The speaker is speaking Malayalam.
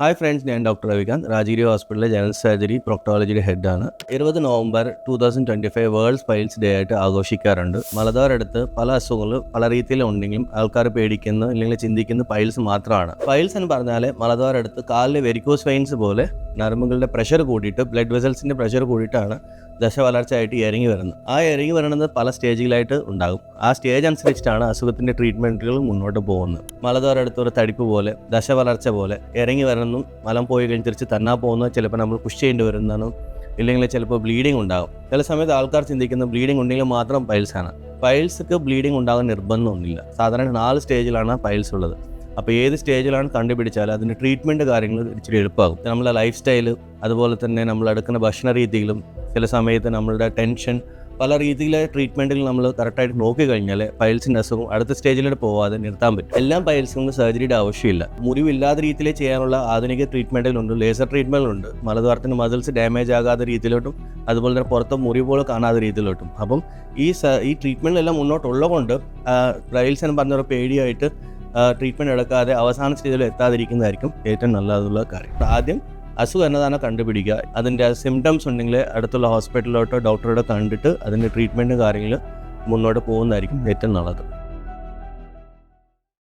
ഹായ് ഫ്രണ്ട്സ് ഞാൻ ഡോക്ടർ രവികാന്ത് രാജഗിരി ഹോസ്പിറ്റലിലെ ജനറൽ സർജറി പ്രൊക്ടോളജിയുടെ ഹെഡാണ് ഇരുപത് November two thousand twenty five world piles day ആയിട്ട് ആഘോഷിക്കാറുണ്ട്. മലതാരടുത്ത് പല അസുഖങ്ങൾ പല രീതിയിലുണ്ടെങ്കിലും ആൾക്കാർ പേടിക്കുന്ന അല്ലെങ്കിൽ ചിന്തിക്കുന്ന പൈൽസ് മാത്രമാണ്. പൈൽസ് എന്ന് പറഞ്ഞാൽ മലതാരടുത്ത് കാലിലെ വെരിക്കോസ് വെയിൻസ് പോലെ നരമ്പുകളുടെ പ്രഷർ കൂടിയിട്ട് ബ്ലഡ് വെസൽസിന്റെ പ്രഷർ കൂടിയിട്ടാണ് ദശ വളർച്ചയായിട്ട് ഇറങ്ങി വരുന്നത്. ആ ഇറങ്ങി വരണത് പല സ്റ്റേജിലായിട്ട് ഉണ്ടാകും. ആ സ്റ്റേജ് അനുസരിച്ചിട്ടാണ് അസുഖത്തിന്റെ ട്രീറ്റ്മെന്റുകൾ മുന്നോട്ട് പോകുന്നത്. മലദ്വാരടുത്ത് ഒരു തടിപ്പ് പോലെ ദശ വളർച്ച പോലെ ഇറങ്ങി വരണമെന്നും മലം പോയി കഴിഞ്ഞ് തിരിച്ച് തന്നാ പോകുന്നത് ചിലപ്പോൾ നമ്മൾ പുഷ് ചെയ്യേണ്ടി വരുന്നതാണ്. ഇല്ലെങ്കിൽ ചിലപ്പോൾ ബ്ലീഡിംഗ് ഉണ്ടാകും. ചില സമയത്ത് ആൾക്കാർ ചിന്തിക്കുന്ന ബ്ലീഡിംഗ് ഉണ്ടെങ്കിൽ മാത്രം പൈൽസ് ആണ്. പൈൽസ്ക്ക് ബ്ലീഡിങ് ഉണ്ടാകാൻ നിർബന്ധമൊന്നുമില്ല. സാധാരണ നാല് സ്റ്റേജിലാണ് പൈൽസ് ഉള്ളത്. അപ്പോൾ ഏത് സ്റ്റേജിലാണ് കണ്ടുപിടിച്ചാൽ അതിന്റെ ട്രീറ്റ്മെന്റ് കാര്യങ്ങൾ ഇച്ചിരി എളുപ്പമാകും. നമ്മളെ ലൈഫ് സ്റ്റൈൽ അതുപോലെ തന്നെ നമ്മൾ എടുക്കുന്ന ഭക്ഷണ രീതികളും ചില സമയത്ത് നമ്മളുടെ ടെൻഷൻ പല രീതിയിലെ ട്രീറ്റ്മെന്റിൽ നമ്മൾ കറക്റ്റായിട്ട് നോക്കി കഴിഞ്ഞാൽ പൈൽസിന്റെ അസുഖം അടുത്ത സ്റ്റേജിലോട്ട് പോവാതെ നിർത്താൻ പറ്റും. എല്ലാം പൈൽസിനും സർജറിയുടെ ആവശ്യമില്ല. മുറിവില്ലാത്ത രീതിയിൽ ചെയ്യാനുള്ള ആധുനിക ട്രീറ്റ്മെന്റുകളുണ്ട് ലേസർ ട്രീറ്റ്മെന്റുകളുണ്ട് മലദ്വാരത്തിന് മസിൽസ് ഡാമേജ് ആകാത്ത രീതിയിലോട്ടും അതുപോലെ തന്നെ പുറത്ത് മുറിവുകൾ കാണാത്ത രീതിയിലോട്ടും. അപ്പം ഈ ഈ ട്രീറ്റ്മെന്റിലെല്ലാം മുന്നോട്ടുള്ളതുകൊണ്ട് പൈൽസ് എന്ന് പറഞ്ഞ പേടിയായിട്ട് ട്രീറ്റ്മെന്റ് എടുക്കാതെ അവസാന സ്റ്റേജിൽ എത്താതിരിക്കുന്നതായിരിക്കും ഏറ്റവും നല്ലതുള്ള കാര്യം. ആദ്യം അസുഖം എന്നതാണ് കണ്ടുപിടിക്കുക. അതിന്റെ സിംറ്റംസ് ഉണ്ടെങ്കിൽ അടുത്തുള്ള ഹോസ്പിറ്റലിലോട്ടോ ഡോക്ടറോട്ടോ കണ്ടിട്ട് അതിന്റെ ട്രീറ്റ്മെന്റ് കാര്യങ്ങൾ മുന്നോട്ട് പോകുന്നതായിരിക്കും ഏറ്റവും നല്ലത്.